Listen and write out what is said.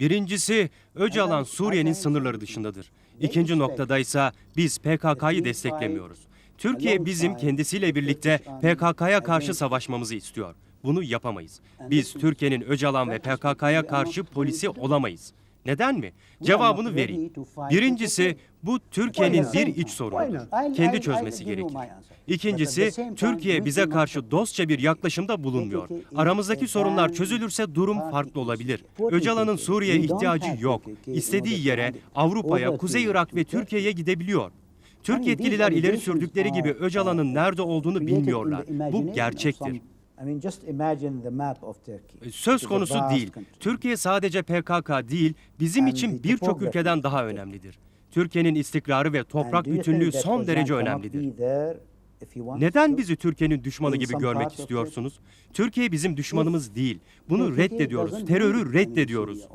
Birincisi, Öcalan Suriye'nin sınırları dışındadır. İkinci noktada ise biz PKK'yı desteklemiyoruz. Türkiye bizim kendisiyle birlikte PKK'ya karşı savaşmamızı istiyor. Bunu yapamayız. Biz Türkiye'nin Öcalan ve PKK'ya karşı polisi olamayız. Neden mi? Cevabını vereyim. Birincisi bu Türkiye'nin bir iç sorunudur. Kendi çözmesi gerekir. İkincisi Türkiye bize karşı dostça bir yaklaşımda bulunmuyor. Aramızdaki sorunlar çözülürse durum farklı olabilir. Öcalan'ın Suriye'ye ihtiyacı yok. İstediği yere Avrupa'ya, Kuzey Irak ve Türkiye'ye gidebiliyor. Türk yetkililer ileri sürdükleri gibi Öcalan'ın nerede olduğunu bilmiyorlar. Bu gerçektir. Söz konusu değil. Türkiye sadece PKK değil, bizim için birçok ülkeden daha önemlidir. Türkiye'nin istikrarı ve toprak bütünlüğü son derece önemlidir. Neden bizi Türkiye'nin düşmanı gibi görmek istiyorsunuz? Türkiye bizim düşmanımız değil. Bunu reddediyoruz. Terörü reddediyoruz.